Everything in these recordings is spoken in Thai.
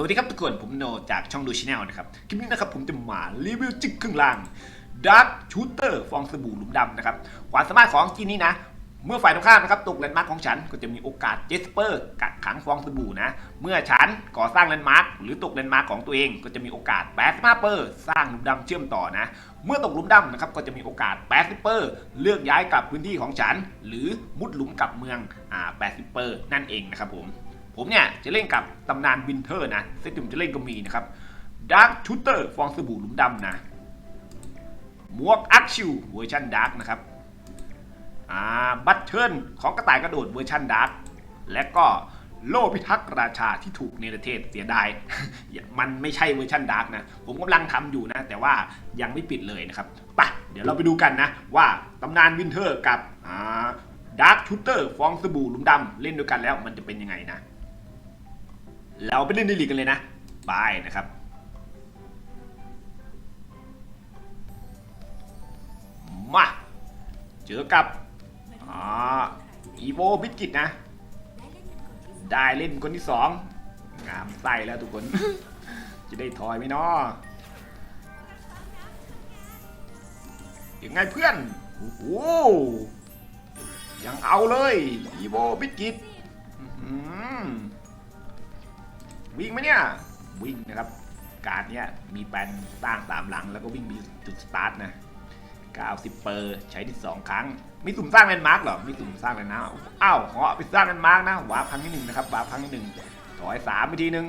สวัสดีครับทุกคนผมโนจากช่องดูชแนลนะครับ คลิปนี้นะครับผมจะมารีวิวจิกครึ่งล่างด a r k ชูเตอร์ฟองสบู่หลุมดำนะครับความสามารถของจีนนี้นะ เมื่อฝ่ายตรงข้ามนะครับตกแลนด์มาร์คของฉันก็จะมีโอกาสเจสเปอร์กักขังฟองสบู่นะ เมื่อฉันก่อสร้างแลนด์มาร์คหรือตกแลนด์มาร์คของตัวเองก็จะมีโอกาส85เปอร์สร้างหลุมดำเชื่อมต่อนะ เมื่อตกหลุมดำนะครับก็จะมีโอกาส80เปอร์เลือกย้ายกลับพื้นที่ของฉัน หรือมุดหลุมกลับเมืองอ่า80เปอร์นั่นเองนะครับผม ผมเนี่ยจะเล่นกับตำนานวินเทอร์นะเซตที่ผมจะเล่นก็มีนะครับดาร์ c ชูเตอร์ฟองสบู่หลุมดำนะหมวกอักชิวเวอร์ชันดาร์กนะครับอ่าบัตเทิลของกระต่ายกระโดดเวอร์ชันดาร์กและก็โลพิทักษ์ราชาที่ถูกเนรเทศเสียดาย มันไม่ใช่เวอร์ชันดาร์กนะ ผมกำลังทำอยู่นะ แต่ว่ายังไม่ปิดเลยนะครับไปเดี๋ยวเราไปดูกันนะ ว่าตำนานวินเทอร์กับอ่าดาร์ c ชูเตอร์ฟองสบู่หลุมดำเล่นด้วยกันแล้วมันจะเป็นยังไงนะ เราไปเล่นในลีกกันเลยนะบายนะครับ มาเจอกับอ่าอีโวบิกิตนะ ได้เล่นคนที่สองงามไส้แล้วทุกคน จะได้ทอยไหมเนาะยังไงเพื่อน โอ้โหยังเอาเลยอีโวบิกิตอื้อหือ วิ่งไหมเนี่ยวิ่งนะครับการเนี้ยมีแปลนสร้งสามหลัง แล้วก็วิ่งมีจุดสตาร์ทนะ90เปอร์ใช้ที่2ครั้ง มีสุ่มสร้างแลนด์มาร์กเหรอ มีสุ่มสร้างแลนด์มาร์กอ้าวเหาะไปสร้างแลนด์มาร์กนะวาร์ปครั้งที่หนึ่งนะครับวาร์ปครั้งที่หนึ่งถอยสามไปทีหนึ่ง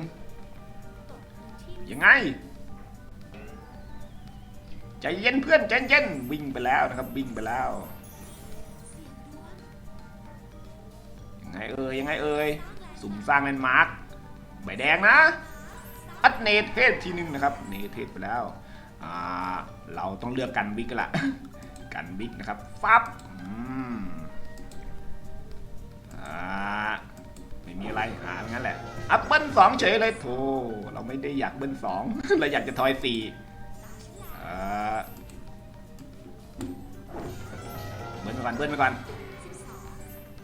ยังไง ใจเย็นเพื่อนใจเย็นวิ่งไปแล้วนะครับวิ่งไปแล้ว ยังไงเอ่ยยังไงเอ่ยสุ่มสร้างแลนด์มาร์ก ใบแดงนะ อัดเนเทศทีหนึ่งนะครับ เนเทศไปแล้วเราต้องเลือกกันวิกกันละ กันวิกนะครับ ฟับอืมอ่าไม่มีอะไรหางั้นแหละ อัพเบิ้ลสองเฉยเลยโธ่เราไม่ได้อยากเบิ้ลสองเราอยากจะทอยสี่เบิ้ลไปก่อนเบิ้ลไปก่อน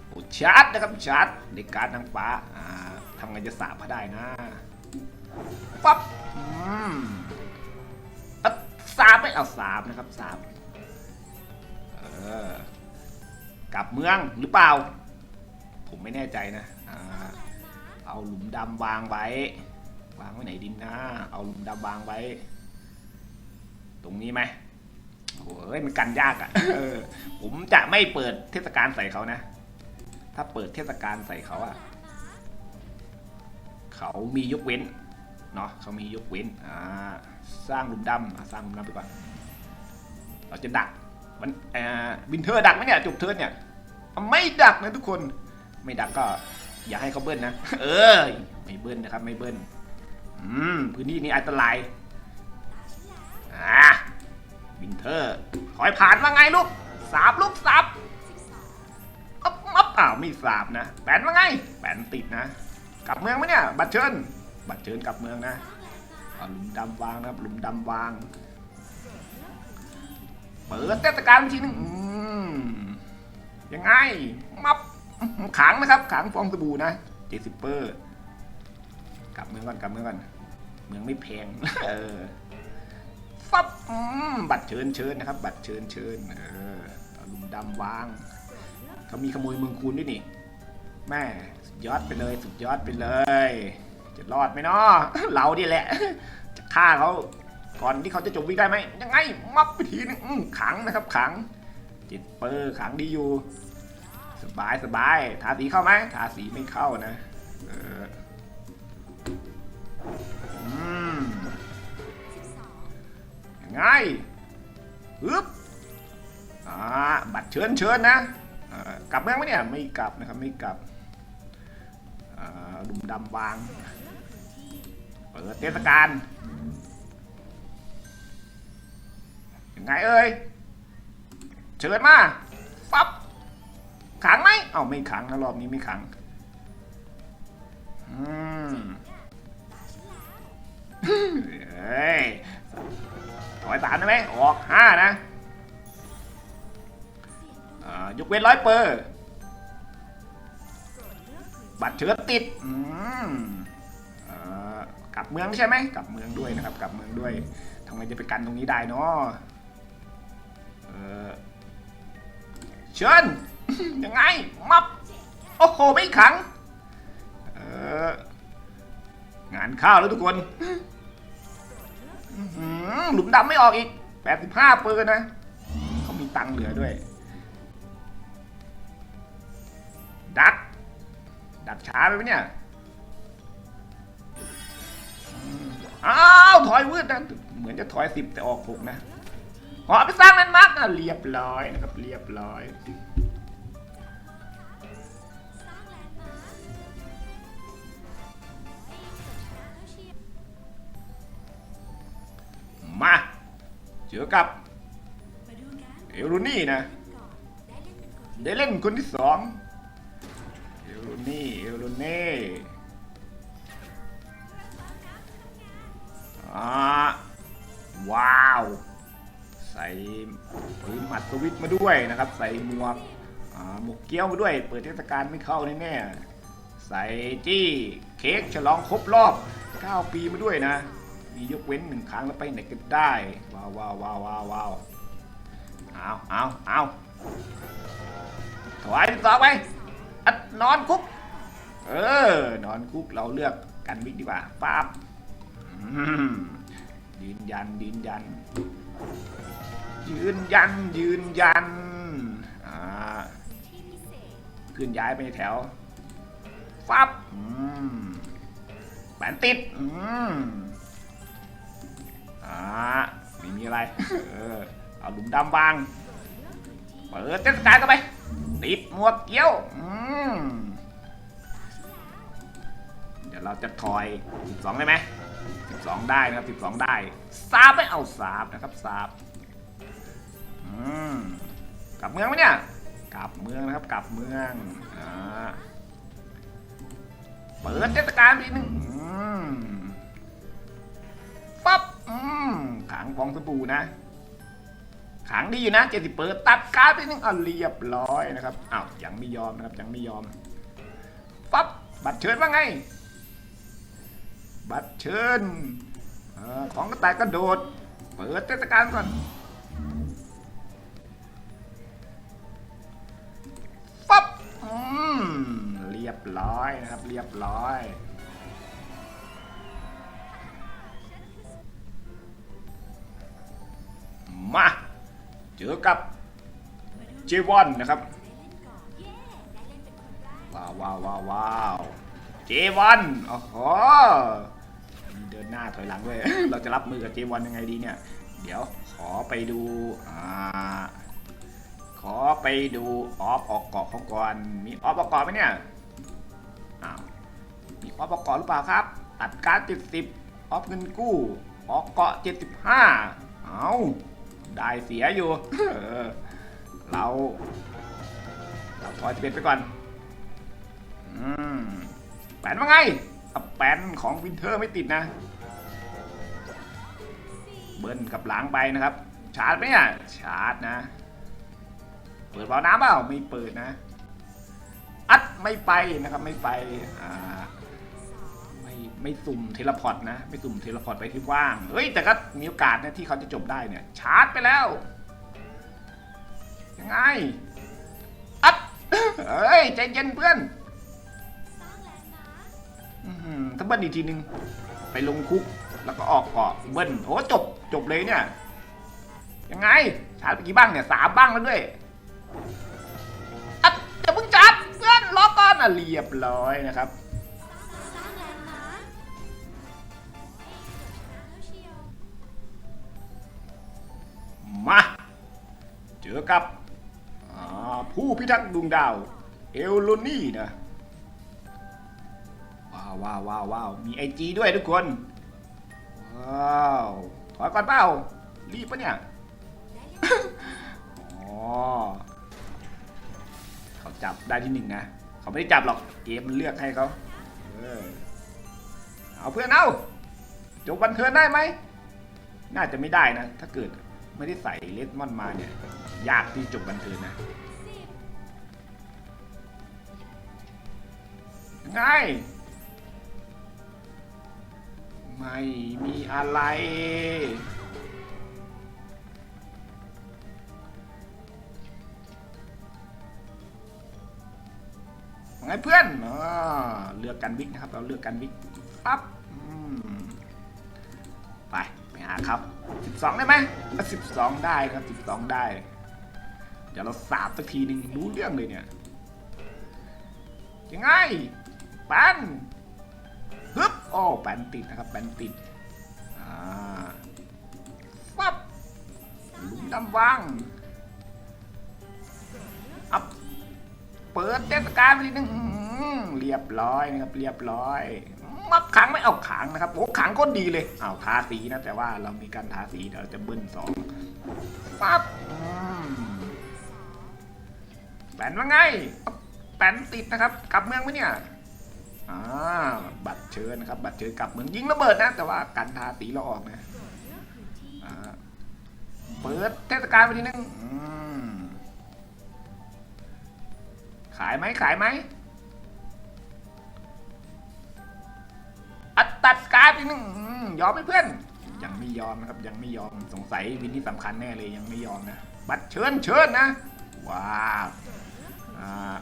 โอ้ชาร์จนะครับชาร์จในการทางฟ้าอ่า ทำไงจะสาบเขาได้นะปั๊บอืมอะสาบไม่เอาสาบนะครับสาบเออกลับเมืองหรือเปล่า ผมไม่แน่ใจนะอ่าเอาหลุมดำวางไว้ วางไว้ไหนดินนะ เอาหลุมดำวางไว้ ตรงนี้ไหมโอ้ยมันกันยากอะ่ะผมจะไม่เปิดเทศกาลใส่เขานะ ถ้าเปิดเทศกาลใส่เขาอะ เขามียกเว้นเนาะเขามียกเว้นอ่าสร้างหลุมดำสร้างหลุมดำไปก่อนเราจะดักมันอ่าวินเทอร์ดักไหมเนี่ยจบเทิร์นเนี่ยไม่ดักนะทุกคนไม่ดักก็ อย่าให้เขาเบิ้ลนะเออไม่เบิ้ลนะครับไม่เบิ้ลอืมพื้นที่นี้อันตรายอ่าวินเทอร์ถอยผ่านว่าไงลูกสาบลูกสาบอ๊อบอ๊อบอ้าวไม่สาบนะแปนว่าไงแปนติดนะ กลับเมืองไหมเนี่ย บัตรเชิญ บัตรเชิญกลับเมืองนะหลุมดำวางนะครับหลุมดำวาง เปิดเทศกาลทีนึงยังไง มับขังนะครับขังฟองสบู่นะเจ็ดสิบเปอร์ กลับเมืองก่อนกลับเมืองก่อน เมืองไม่แพง เออฟับบัตรเชิญเชิญนะครับ บัตรเชิญเชิญเออหลุมดำวางเขามีขโมยเมืองคูณด้วยนี่แม่ ยอดไปเลยสุดยอดไปเลย จะรอดไหมเนาะเราดิแหละ จะฆ่าเขาก่อนที่เขาจะจบวิ่งได้ไหมยังไงมับไปทีนึงขังนะครับขัง จิตเปอร์ขังดีอยู่ สบายสบายทาสีเข้าไหมทาสีไม่เข้านะเออยังไงฮึบอ่าบัตรเชิญเชิญนะกลับเมืองไหมเนี่ยไม่กลับนะครับไม่กลับ ดุมดำวาง เปิดเทศกาลยังไงเอ่ยเชิญมา ปั๊บ ขังไหม เอ้าไม่ขังนะรอบนี้ไม่ขัง อืมเฮ้ยถอยสามได้ไหมออกห้านะอ่ายกเว้นร้อยเปอร์ บัตรเชิญติดอืมเอ่อกลับเมืองใช่ไหมกลับเมืองด้วยนะครับ กลับเมืองด้วยทำไมจะไปกันตรงนี้ได้เนาะเออเชิญยังไงมับโอ้โหไม่ขังเอองานข้าวแล้วทุกคนหลุมดำไม่ออกอีก85เปอร์นะเขามีตังค์เหลือด้วย ดัก ดักช้าไปไหมเนี่ย อ้าว ถอยวืดนะเหมือนจะถอยสิบแต่ออกหกนะหอไปสร้างแลนด์มาร์กนะเรียบร้อยนะครับ เรียบร้อยมาเจอกับเอลรูนี่นะ ได้เล่นคนที่สอง เอลรูนี่เอลรูนี่อ้าว ใส่ปืนหมัดสวิตมาด้วยนะครับ ใส่หมวกหมวกเกี้ยวมาด้วย เปิดเทศกาลไม่เข้าแน่ๆใส่จี้เค้กฉลองครบรอบ 9 ปีมาด้วยนะ มียกเว้นหนึ่งครั้งแล้วไปไหนก็ได้ ว้าวว้าวว้าวว้าวว้าวเอาเอาเอาถวายที่อไป อัดนอนคุก เออ นอนคุกเราเลือกกันวิกดีกว่าป๊าบยืนยันยืนยัน ยืนยันยืนยันอ่าขึ้นย้ายไปแถวฟับอืมแปนติดอืมอ่าไม่มีอะไร เออ เอาหลุมดำวาง เปิดเทศกาลเข้าไป ติดหมวกเกี้ยว เดี๋ยวเราจะถอย 12 ได้ไหม 12 ได้นะครับ 12 ได้สาบไม่เอาสาบนะครับสาบกลับเมืองไหมเนี่ย กลับเมืองนะครับ กลับเมืองอ่าเปิดเทศกาลทีหนึ่งปั๊บอืมขังฟองสบู่นะ ขังดีอยู่นะเจ็ดสิบเปิดตัดการ์ดไปหนึ่งเอาเรียบร้อยนะครับอ้าวยังไม่ยอมนะครับยังไม่ยอมปั๊บบัตรเชิญว่าไง บัตรเชิญอของกระต่ายกระโดด เปิดเทศกาลก่อนปั๊บอืมเรียบร้อยนะครับเรียบร้อย เจอกับเจวอนนะครับ ว้าวว้าวว้าววาวเจวอนโอ้โหเดินหน้าถอยหลังด้วยเราจะรับมือกับเจวอนยังไงดีเนี่ย เดี๋ยวขอไปดูอ่าขอไปดูออฟออกเกาะเขาก่อนมีออฟออกเกาะไหมเนี่ยอ้าวมีออฟออกเกาะหรือเปล่าครับ ตัดการ์ดเจ็ดสิบออฟเงินกู้ออกเกาะเจ็ดสิบห้าเอา ได้เสียอยู่เออเรา เราถอยเปลี่ยนไปก่อน อืมแปนว่าไงอะแปนของวินเทอร์ไม่ติดนะ เบิ้ลกับหลังไปนะครับ ชาร์จไหมอะ ชาร์จนะ เปิดเบาน้ำเปล่า ไม่เปิดนะ อัดไม่ไปนะครับ ไม่ไป อ่า ไม่สุ่มเทเลพอร์ตนะ ไม่สุ่มเทเลพอร์ตไปที่ว่าง เฮ้ย แต่ก็มีโอกาสนะที่เขาจะจบได้เนี่ย ชาร์จไปแล้ว ยังไง อัดเฮ้ย ใจเย็นเพื่อนถ้าเบิ้ลอีกทีนึง ไปลงคุก แล้วก็ออกเกาะเบิ้ลโอ้จบ จบเลยเนี่ย ยังไง ชาร์จไปกี่บ้างเนี่ยสามบ้างแล้วด้วยอัดอย่เพิ่งจับเพื่อนรอก่อนอะเรียบร้อยนะครับ เจอกับผู้พิทักษ์ดวงดาว เอลโลนี่นะ ว้าวว้าวว้าววาวมีไอจีด้วยทุกคน ว้าวถอยก่อนเปล่า รีบปะเนี่ย อ๋อ เขาจับได้ที่หนึ่งนะ เขาไม่ได้จับหรอก เกมมันเลือกให้เขา เออ เอาเพื่อนเอาจบบันเทิงได้ไหม น่าจะไม่ได้นะ ถ้าเกิด ไม่ได้ใส่เลสมอนมาเนี่ย ยากที่จบบันเทิงนะงไงไม่มีอะไร ไงเพื่อนอเลือกกันวิกนะครับ เราเลือกกันวิกปั๊บไป ไปหาครับ 12ได้ไหม12ได้ครับ12ได้ เดี๋ยวเราสาบสักทีหนึ่งรู้เรื่องเลยเนี่ย ยังไง ปันฮึบโอ้แปนติดนะครับแปนติด อ่าปั๊บหลุมดำว่างอัพเปิดเทศกาลไปทีนึงเรียบร้อยนะครับ เรียบร้อย มับขังไม่เอาขังนะครับโอ้ขังก็ดีเลยเอาทาสีนะ แต่ว่าเรามีการทาสีเดี๋ยวเราจะเบิ้ลสองปั๊บแปนว่าไงแปนติดนะครับ กลับเมืองไหมเนี่ยอ่าบัตรเชิญนะครับ บัตรเชิญกลับเมืองยิงระเบิดนะ แต่ว่าการทาสีเราออกนะอ่าเปิดเทศกาลไปทีนึงขายไหมขายไหมาปีหนึ่งอืมยอมไหมเพื่อน ยังไม่ยอมนะครับยังไม่ยอมสงสัยวินที่สำคัญแน่เลยยังไม่ยอมนะบัตรเชิญเชิญนะว้าวอ่า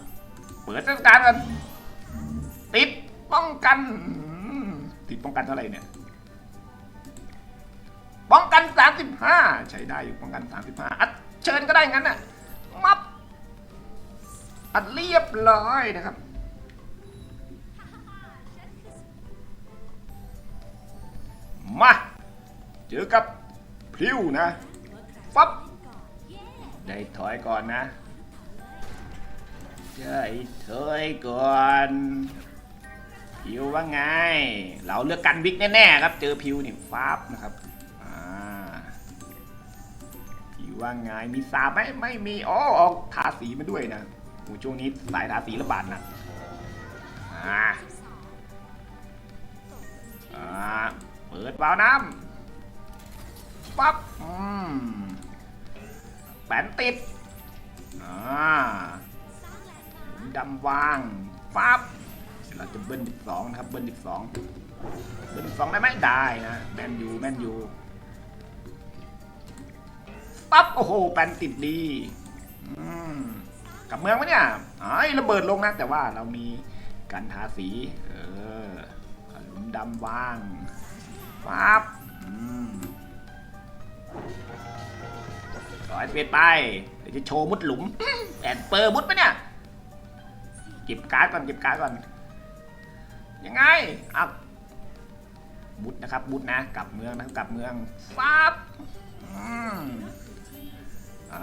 เปิดเทศกาลกันติดป้องกันอืมติดป้องกันเท่าไหร่เนี่ยป้องกัน 35 ใช้ได้อยู่ป้องกัน 35 อัดเชิญก็ได้งั้นน่ะมับอัดเรียบร้อยนะครับ มาเจอกับพริ้วนะฟับได้ถอยก่อนนะได้ถอยก่อนพิวว่าไง เราเลือกกันบิ๊กแน่ๆครับ เจอพิวนี่ฟับนะครับพิวว่าไงมีสาไหมไม่มีอ๋อออกทาสีมาด้วยนะโอ้ช่วงนี้สายทาสีระบาดนะอ่า ปิดวาล์วน้ำปั๊บอืมแปนติดอ่าดำวางปั๊บเดี๋ยวเราจะเบิ้ลอีกสองนะครับ เบิ้ลอีกสองเบิ้ลสองได้ไหมได้นะแมนยูแมนยูปั๊บโอ้โหแปนติดดีกับเมืองวะเนี่ยไอ้ระเบิดลงนะแต่ว่าเรามีการทาสี เออหลุมดำว่าง ปั๊บอืมร้อยเปไป เดี๋ยวจะโชว์มุดหลุมแอนเปอร์มุดปะเนี่ย เก็บการ์ดก่อนเก็บการ์ดก่อน ยังไงอะบุดนะครับบุดนะ กลับเมืองนะกลับเมืองปั๊บอ่า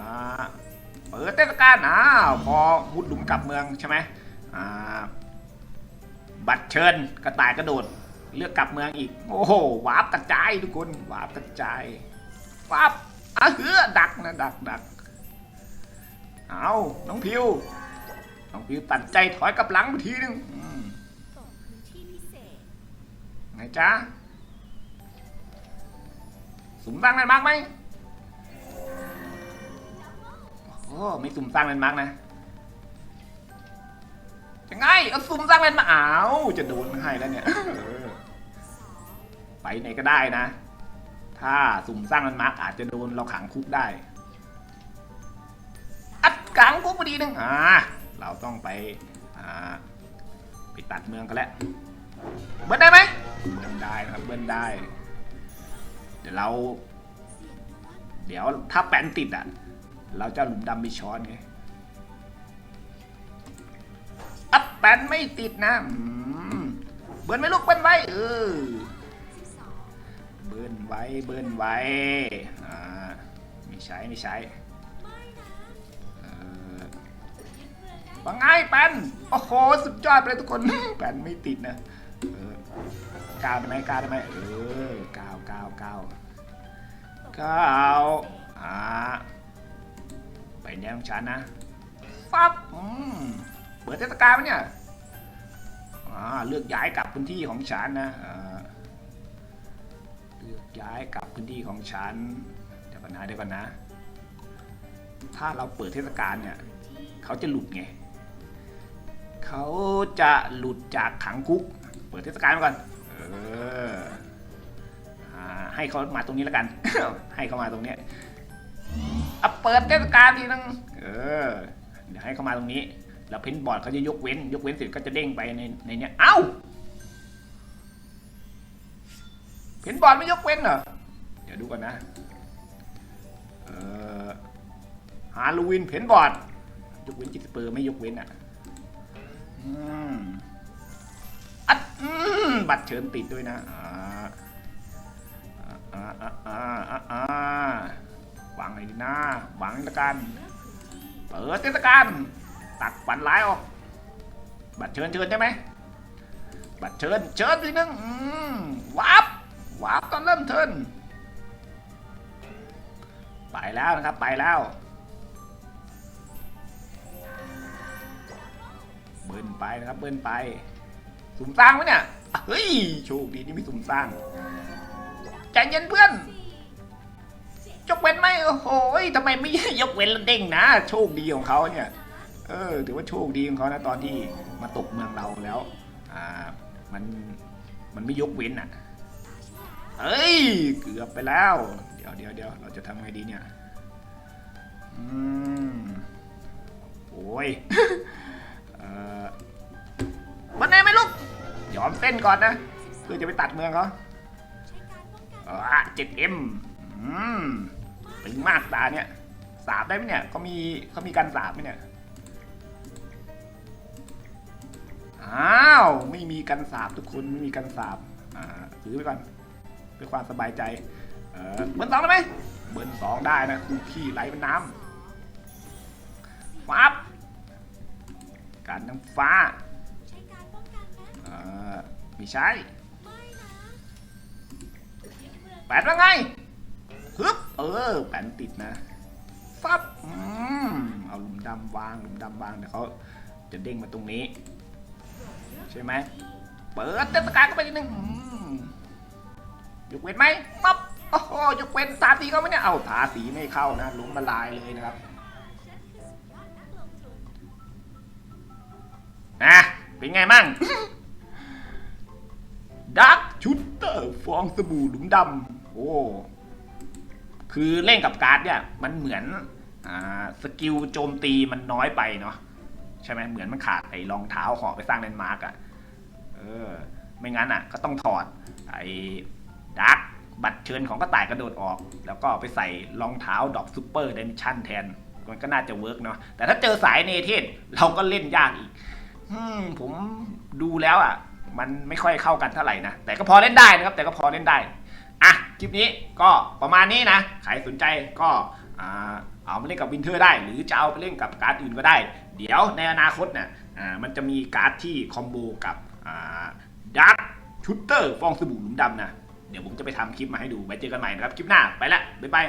เปิดเทศกาลอ้าวพอมุดหลุมกลับเมืองใช่ไหมอ่าบัตรเชิญกระต่ายกระโดด เลือกกลับเมืองอีก โอ้โหวาร์ปกระจายทุกคนวาร์ปกระจายปั๊บอะเฮือดักนะดักดักเอาน้องพิวน้องพิวตัดใจถอยกลับหลังไปทีนึงไงจ๊ะสุ่มตั้งได้มากไหมโอ้ไม่สุ่มสร้างแลนด์มาร์กนะยังไงเอาสุ่มสร้างแลนด์มาร์กอ้าวจะโดนให้แล้วเนี่ย ไปไหนก็ได้นะ ถ้าสุ่มสร้างแลนมาร์กอาจจะโดนเราขังคุกได้ อัดขังคุกพอดีนึงอ่าเราต้องไปอ่าไปตัดเมืองกันแล้วเบิ้ลได้ไหมเบิ้ลได้นะครับเบิ้ลได้ เดี๋ยวเรา เดี๋ยวถ้าแปนติดอะ เราจะหลุมดำไปช้อนไงอัดแปนไม่ติดนะเบิร์นไว้ลูกเบิร์นไว้เออ เบิร์นไว้เบิร์นไว้อ่าไม่ใช้ไม่ใช้เออว่าไงแปนโอ้โห สุดยอดไปเลยทุกคน แปนไม่ติดนะเออกาวได้ไหมกาวได้ไหมเออกาวกาวกาวกาวอ่าไปแนวของฉันนะฟับอืมเปิดเทศกาลไหมเนี่ยอ่าเลือกย้ายกลับพื้นที่ของฉันนะอ่า ย้ายกลับพื้นที่ของฉัน เดี๋ยวก่อนนะเดี๋ยวก่อนนะ ถ้าเราเปิดเทศกาลเนี่ยเขาจะหลุดไงเขาจะหลุดจากขังคุก เปิดเทศกาลมาก่อนเออให้เขามาตรงนี้แล้วกัน ให้เขามาตรงนี้อะเปิดเทศกาลทีนึงเออเดี๋ยวให้เขามาตรงนี้ แล้วเพนบอร์ดเขาจะยกเว้น ยกเว้นเสร็จก็จะเด้งไปในในเนี้ยเอ้า เพนบอร์ดไม่ยกเว้นเหรอ เดี๋ยวดูก่อนนะเออฮาโลวีนเพนบอร์ดยกเว้นจิตสเปอร์ไม่ยกเว้นอะอืมอัดบัตรเชิญติดด้วยนะอ่าอ่าอ่าอ่าวางไหนดีนะวางเทศกาลเปิดเทศกาลตัดฝันร้ายออก บัตรเชิญเชิญใช่ไหมบัตรเชิญเชิญทีนึงอืม วับวับตอนเริ่มเทินไปแล้วนะครับไปแล้วเบิ้ลไปนะครับเบิ้ลไป สุ่มสร้างไหมเนี่ยเฮ้ยโชคดีที่มีสุ่มสร้างใจเย็นเพื่อนยกเว้นไหมโอ้โหทำไมไม่ยกเว้นล้วเด้งนะ โชคดีของเขาเนี่ยเออถือว่าโชคดีของเขานะตอนที่มาตกเมืองเราแล้ว อ่ามันมันไม่ยกเว้นอะ เอ้ย เกือบไปแล้ว เดี๋ยวเดี๋ยวเดี๋ยวเราจะทำไงดีเนี่ยอืมโอ้ยเออวันไหนไหม่ลูกยอมเต้นก่อนนะ เพื่อจะไปตัดเมืองเขาอะเจ็ดเอ็มอืมตึงมากตาเนี่ย สาบได้ไหมเนี่ยเขามีเขามีการสาบไหมเนี่ย อ้าว ไม่มีกันสาบทุกคน ไม่มีกันสาบ อ่า ถือไปก่อน เพื่อความสบายใจ เออเบิร์นสองได้ไหมเบิร์นสองได้นะคูขี้ไหลเป็นน้ำฟับการน้ำฟ้าเอ่อไม่ใช่แปดว่าไงฮึบเออแปนติดนะฟับอืมเอาหลุมดำวางหลุมดำวางเดี๋ยวเขาจะเด้งมาตรงนี้ ใช่ไหมเปิดเทศกาลก็ไปนิดนึง ยกเว้นไหมปั๊บโอ้โหยกเว้นทาสีเข้าไหมเนี่ย เอาทาสีไม่เข้านะหลุมละลายเลยนะครับนะเป็นไงมั่งดักชุดเตอร์ฟองสบู่หลุมดำโอ้คือเล่นกับการ์ดเนี่ยมันเหมือนอ่าสกิลโจมตีมันน้อยไปเนาะใช่ไหมเหมือนมันขาดไอ้รองเท้าห่อไปสร้างแลนด์มาร์กอะเออไม่งั้นอะก็ต้องถอดไอ้ดักบัตร เชิญของกระต่ายกระโดดออก แล้วก็ไปใส่รองเท้าดอกซูเปอร์เดมิชั่นแทน มันก็น่าจะเวิร์กเนาะแต่ถ้าเจอสายเนเธนเราก็เล่นยากอีกอผมดูแล้วอะ มันไม่ค่อยเข้ากันเท่าไหร่นะ แต่ก็พอเล่นได้นะครับ แต่ก็พอเล่นได้ อะ คลิปนี้ก็ประมาณนี้นะ ใครสนใจก็เอามาเล่นกับวินเทอร์ได้ หรือจะเอาไปเล่นกับการ์ดอื่นก็ได้ เดี๋ยวในอนาคตเนี่ยมันจะมีการ์ดที่คอมโบกับดักชุตเตอร์ฟองสบู่หลุมดำนะ เดี๋ยวผมจะไปทำคลิปมาให้ดูไว้เจอกันใหม่นะครับคลิปหน้าไปละบ๊ายบาย